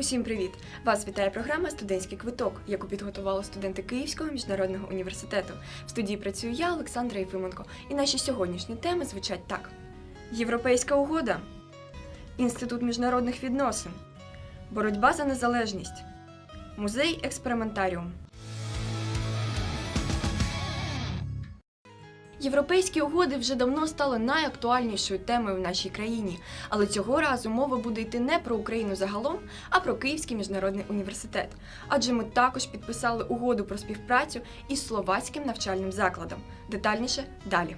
Усім привіт! Вас вітає програма Студентський квиток, яку підготували студенти Київського міжнародного університету. В студії працюю я, Олександра Єфименко, і наші сьогоднішні теми звучать так: Європейська угода, Інститут міжнародних відносин, боротьба за незалежність, музей експериментаріум. Європейські угоди вже давно стали найактуальнішою темою в нашій країні, але цього разу мова буде йти не про Україну загалом, а про Київський міжнародний університет. Адже ми також підписали угоду про співпрацю із словацьким навчальним закладом. Детальніше далі.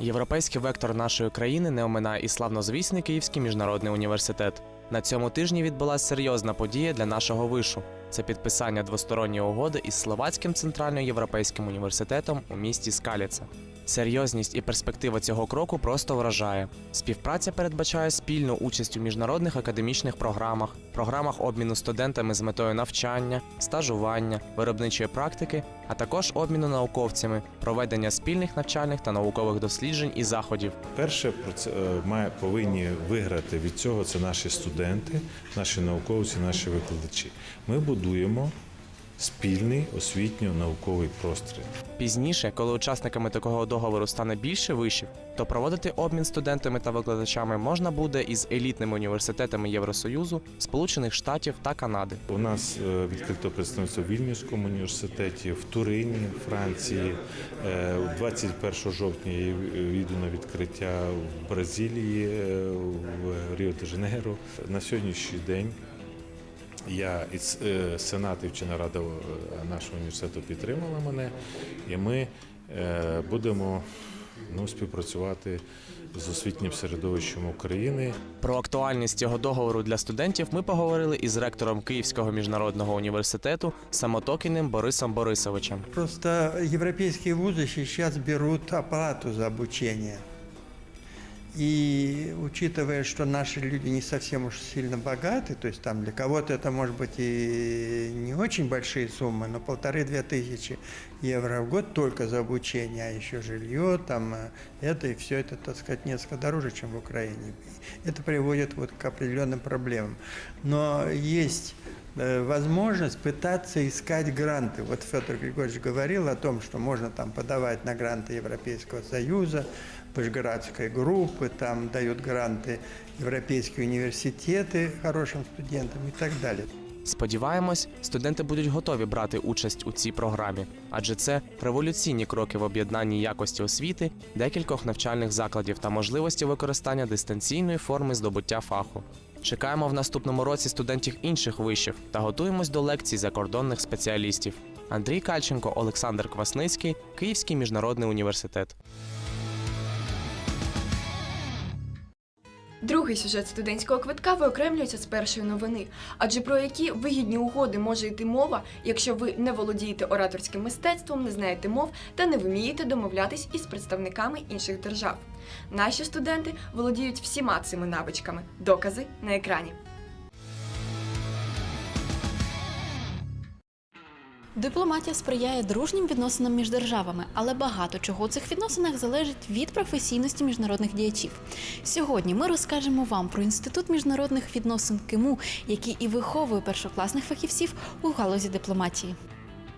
Європейський вектор нашої країни не оминає і славнозвісний Київський міжнародний університет. На цьому тижні відбулася серйозна подія для нашого вишу. Це підписання двосторонньої угоди із Словацьким центральноєвропейським університетом у місті Скаліце. Серйозність і перспектива цього кроку просто вражає. Співпраця передбачає спільну участь у міжнародних академічних програмах, програмах обміну студентами з метою навчання, стажування, виробничої практики, а також обміну науковцями, проведення спільних навчальних та наукових досліджень і заходів. Перше про е, має повинні виграти від цього це наші студенти, наші науковці, наші викладачі. Ми будуємо спільний освітньо-науковий простір. Пізніше, коли учасниками такого договору стане більше вишів, то проводити обмін студентами та викладачами можна буде із елітними університетами Євросоюзу, Сполучених Штатів та Канади. У нас е, відкрито представництво в Вільнюському університеті, в Турині, Франції. Е, 21 жовтня я їду на відкриття в Бразилії, е, в Ріо-де-Жанейро. На сьогоднішній день я із е, Сенат і вчена рада е, нашого університету підтримала мене, і ми е, будемо ну, співпрацювати з освітнім середовищем України. Про актуальність цього договору для студентів ми поговорили із ректором Київського міжнародного університету Самотокіним Борисом Борисовичем. Просто европейские вузы сейчас берут оплату за обучение. И учитывая, что наши люди не совсем уж сильно богаты, то есть там для кого-то это может быть и не очень большие суммы, но полторы-две тысячи евро в год только за обучение, а еще жилье, там э, это и все это, так сказать, несколько дороже, чем в Украине. Это приводит вот к определенным проблемам. Но есть возможность пытаться искать гранты. Вот Федор Григорьевич говорил о том, что можно там подавать на гранты Европейского Союза, Вышградской группы, там дают гранты европейские университеты хорошим студентам и так далее. Сподіваємось, студенти будуть готові брати участь у цій програмі, адже це революційні кроки в об'єднанні якості освіти, декількох навчальних закладів та можливості використання дистанційної форми здобуття фаху. Чекаємо в наступному році студентів інших вишів та готуємось до лекцій закордонних спеціалістів. Андрій Кальченко, Олександр Квасницький, Київський міжнародний університет. Другий сюжет студентського квитка виокремлюється з першої новини. Адже про які вигідні угоди може йти мова, якщо ви не володієте ораторським мистецтвом, не знаєте мов та не вмієте домовлятись із представниками інших держав. Наші студенти володіють всіма цими навичками. Докази на екрані. Дипломатія сприяє дружнім відносинам між державами, але багато чого у цих відносинах залежить від професійності міжнародних діячів. Сьогодні ми розкажемо вам про інститут міжнародних відносин КИМУ, який і виховує першокласних фахівців у галузі дипломатії.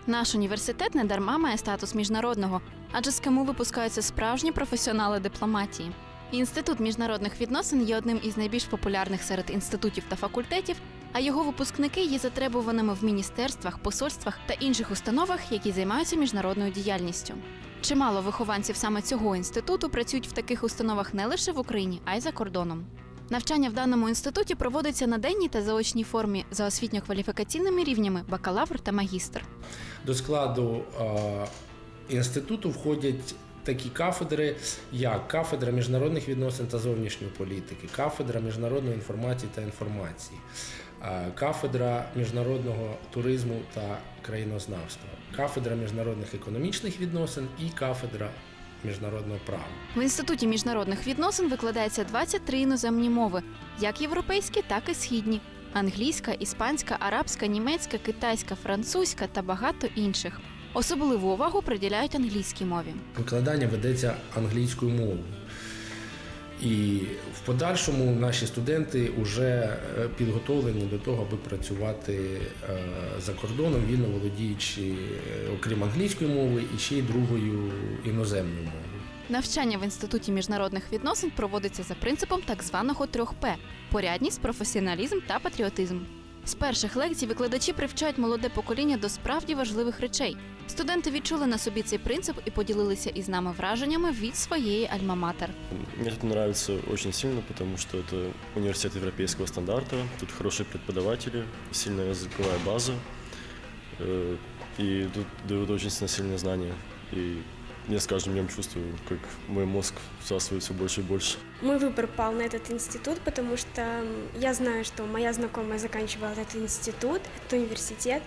Наш університет не дарма має статус міжнародного, адже з КИМУ випускаються справжні професіонали дипломатії. Інститут міжнародних відносин є одним із найбільш популярних серед інститутів та факультетів, а його випускники є затребуваними в міністерствах, посольствах та інших установах, які займаються міжнародною діяльністю. Чимало вихованців саме цього інституту працюють в таких установах не лише в Україні, а й за кордоном. Навчання в даному інституті проводиться на денній та заочній формі за освітньо-кваліфікаційними рівнями бакалавр та магістр. До складу е, інституту входять такі кафедри, як кафедра міжнародних відносин та зовнішньої політики, кафедра міжнародної інформації та інформації, кафедра міжнародного туризму та країнознавства, кафедра міжнародних економічних відносин і кафедра міжнародного права. В інституті міжнародних відносин викладається 23 іноземні мови, як європейські, так і східні: англійська, іспанська, арабська, німецька, китайська, французька та багато інших. Особливу увагу приділяють англійській мові. Викладання ведеться англійською мовою. І в подальшому наші студенти вже підготовлені до того, аби працювати е, за кордоном, вільно володіючи, е, окрім англійської мови, і ще й другою іноземною мовою. Навчання в інституті міжнародних відносин проводиться за принципом так званого 3П – порядність, професіоналізм та патріотизм. З перших лекцій викладачі привчають молоде покоління до справді важливих речей. Студенти відчули на собі цей принцип і поділилися із нами враженнями від своєї альма-матер. Мне тут нравится очень сильно, потому что это университет европейского стандарта, тут хорошие преподаватели, сильная языковая база, э, и тут дают очень сильно сильные знания. И я с каждым днем чувствую, как мой мозг всасывает все больше и больше. Мой выбор пал на этот институт, потому что м, я знаю, что моя знакомая заканчивала этот институт, этот университет,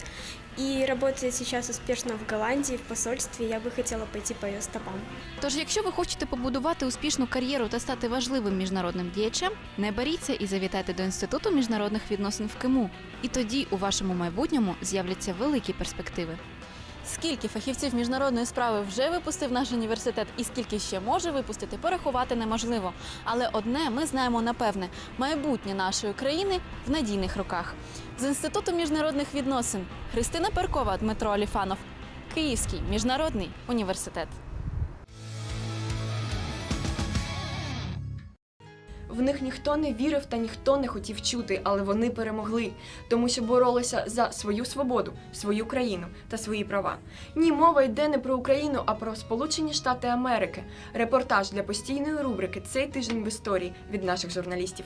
и работает сейчас успешно в Голландии, в посольстве. Я бы хотела пойти по ее стопам. Тож, якщо ви хочете побудувати успішну кар'єру та стати важливим міжнародним діячем, не боріться і завітайте до інституту міжнародних відносин в Киму. І тоді у вашому майбутньому з'являться великі перспективи. Скільки фахівців міжнародної справи вже випустив наш університет, і скільки ще може випустити, порахувати неможливо. Але одне ми знаємо напевне: майбутнє нашої країни в надійних руках. З інституту міжнародних відносин Христина Перкова, Дмитро Аліфанов, Київський міжнародний університет. В них ніхто не вірив та ніхто не хотів чути, але вони перемогли, тому що боролися за свою свободу, свою країну та свої права. Ні, мова йде не про Україну, а про Сполучені Штати Америки. Репортаж для постійної рубрики Цей тиждень в історії від наших журналістів.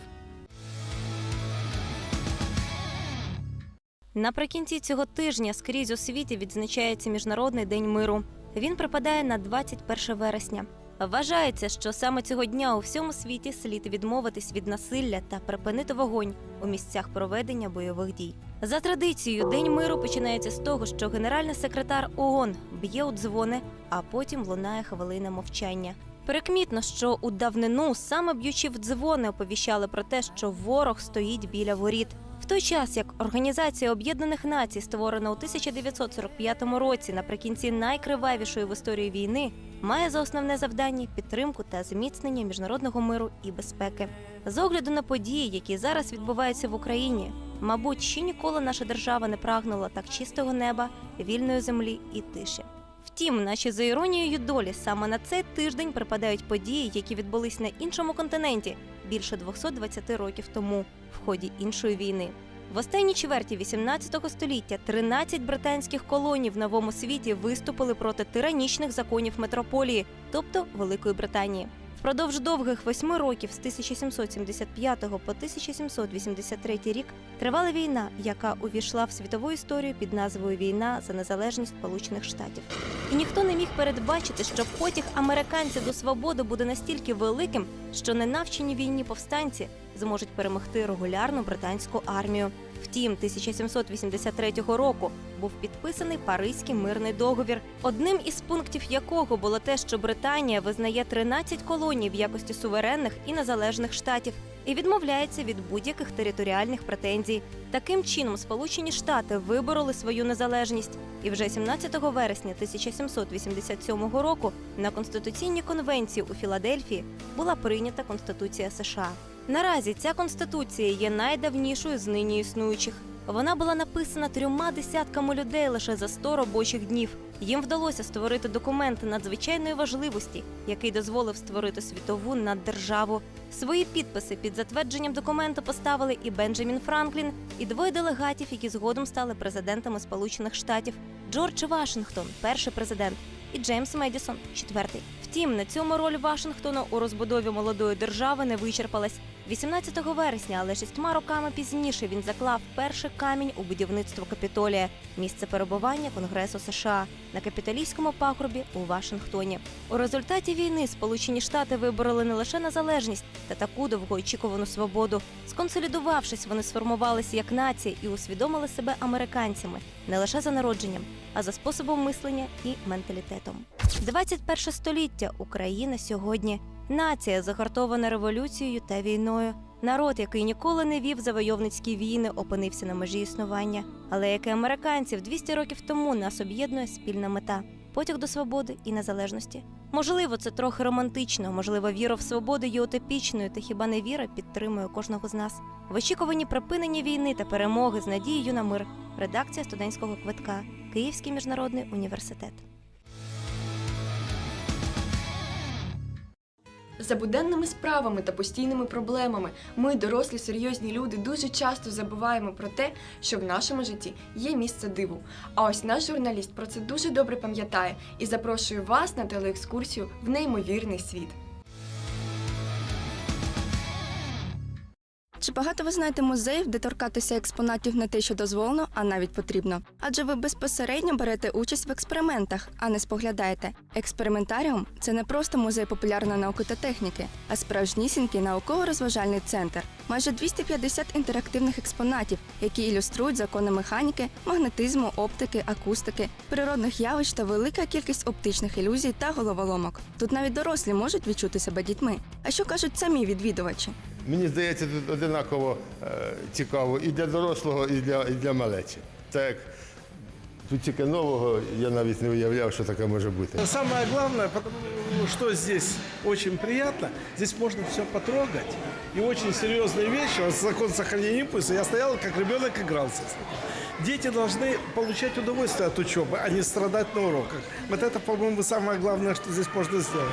Наприкінці цього тижня скрізь у світі відзначається Міжнародний день миру. Він припадає на 21 вересня. Вважається, що саме цього дня у всьому світі слід відмовитись від насилля та припинити вогонь у місцях проведення бойових дій. За традицією, День миру починається з того, що генеральний секретар ООН б'є у дзвони, а потім лунає хвилина мовчання. Прикмітно, що у давнину саме б'ючи в дзвони оповіщали про те, що ворог стоїть біля воріт. Той час як Організація Об'єднаних Націй, створена у 1945 році наприкінці найкривавішої в історії війни, має за основне завдання підтримку та зміцнення міжнародного миру і безпеки. З огляду на події, які зараз відбуваються в Україні, мабуть, ще ніколи наша держава не прагнула так чистого неба, вільної землі і тиші. Втім, наче за іронією долі, саме на цей тиждень припадають події, які відбулись на іншому континенті більше 220 років тому, в ході іншої війни. В останній чверті 18 століття 13 британських колоній в новому світі виступили проти тиранічних законів метрополії, тобто Великої Британії. Впродовж довгих восьми років з 1775 по 1783 рік тривала війна, яка увійшла в світову історію під назвою Війна за незалежність Сполучених Штатів. І ніхто не міг передбачити, що потяг американців до свободи буде настільки великим, що ненавчені війні повстанці зможуть перемогти регулярну британську армію. Втім, 1783 року був підписаний Паризький мирний договір, одним із пунктів якого було те, що Британія визнає 13 колоній в якості суверенних і незалежних штатів і відмовляється від будь-яких територіальних претензій. Таким чином, Сполучені Штати вибороли свою незалежність, і вже 17 вересня 1787 року на конституційній конвенції у Філадельфії була прийнята Конституція США. Наразі ця конституція є найдавнішою з нині існуючих. Вона була написана трьома десятками людей лише за 100 робочих днів. Їм вдалося створити документ надзвичайної важливості, який дозволив створити світову наддержаву. Свої підписи під затвердженням документу поставили і Бенджамін Франклін, і двоє делегатів, які згодом стали президентами Сполучених Штатів Джордж Вашингтон, перший президент, і Джеймс Медісон, четвертий. Втім, на цьому роль Вашингтона у розбудові молодої держави не вичерпалась. 18 вересня, але шістьма роками пізніше він заклав перший камінь у будівництво Капітолія, місце перебування Конгресу США на капітолійському пагорбі у Вашингтоні. У результаті війни Сполучені Штати вибороли не лише незалежність та таку довгоочікувану свободу. Сконсолідувавшись, вони сформувалися як нація і усвідомили себе американцями не лише за народженням, а за способом мислення і менталітетом. 21 століття Україна сьогодні. Нація загартована революцією та війною. Народ, який ніколи не вів завойовницькі війни, опинився на межі існування. Але як і американців 200 років тому нас об'єднує спільна мета потяг до свободи і незалежності. Можливо, це трохи романтично, можливо, віра в свободу є утопічною, та хіба не віра підтримує кожного з нас. В очікуванні припинення війни та перемоги з надією на мир. Редакція студентського квитка. Київський міжнародний університет. За буденними справами та постійними проблемами ми, дорослі серйозні люди, дуже часто забуваємо про те, що в нашому житті є місце диву. А ось наш журналіст про це дуже добре пам'ятає і запрошує вас на телеекскурсію в неймовірний світ. Чи багато ви знаєте музеїв, де торкатися експонатів не те, що дозволено, а навіть потрібно? Адже ви безпосередньо берете участь в експериментах, а не споглядаєте. Експериментаріум це не просто музей популярної науки та техніки, а справжнісінький науково-розважальний центр. Майже 250 інтерактивних експонатів, які ілюструють закони механіки, магнетизму, оптики, акустики, природних явищ та велика кількість оптичних ілюзій та головоломок. Тут навіть дорослі можуть відчути себе дітьми. А що кажуть самі відвідувачі? Мені здається, тут одинаково е, цікаво і для дорослого, і для, і для малечі. Так як тут тільки нового, я навіть не уявляв, що таке може бути. Самое главное, потому что здесь очень приятно, здесь можно все потрогать. И очень серьезные вещи, вот закон сохранения импульса, я стоял, как ребенок игрался. с ним. Дети должны получать удовольствие от учебы, а не страдать на уроках. Вот это, по-моему, самое главное, что здесь можно сделать.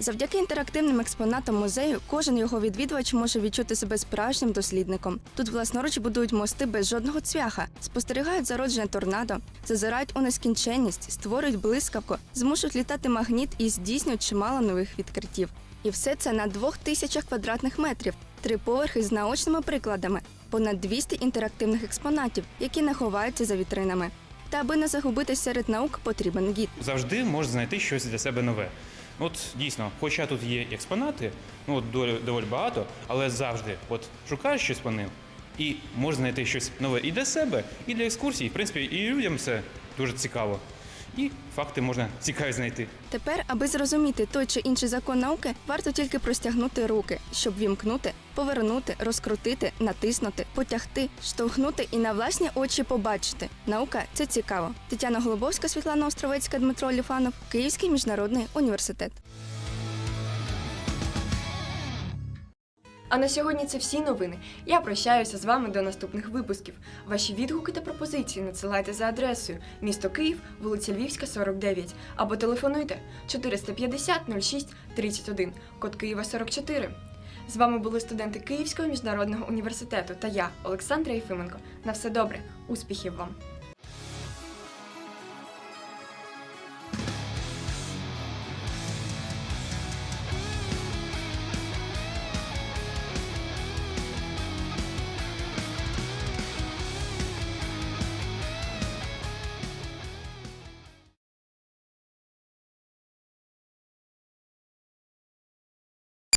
Завдяки інтерактивним експонатам музею кожен його відвідувач може відчути себе справжнім дослідником. Тут власноруч будують мости без жодного цвяха, спостерігають зародження торнадо, зазирають у нескінченність, створюють блискавку, змушують літати магніт і здійснюють чимало нових відкриттів. І все це на двох тисячах квадратних метрів, три поверхи з наочними прикладами, понад 200 інтерактивних експонатів, які не ховаються за вітринами. Та аби не загубитись серед наук, потрібен гід. завжди можна знайти щось для себе нове. От дійсно, хоча тут є експонати, ну от доволі, доволі багато, але завжди от шукаєш щось по ним і можна знайти щось нове і для себе, і для екскурсій. В принципі, і людям це дуже цікаво. І факти можна цікаві знайти. Тепер, аби зрозуміти той чи інший закон науки, варто тільки простягнути руки, щоб вімкнути, повернути, розкрутити, натиснути, потягти, штовхнути і на власні очі побачити. Наука це цікаво. Тетяна Голубовська, Світлана Островецька, Дмитро Ліфанов, Київський міжнародний університет. А на сьогодні це всі новини. Я прощаюся з вами до наступних випусків. Ваші відгуки та пропозиції надсилайте за адресою місто Київ, вулиця Львівська, 49 або телефонуйте 450 06 31, код Києва 44. З вами були студенти Київського міжнародного університету та я, Олександра Єфименко. На все добре, успіхів вам!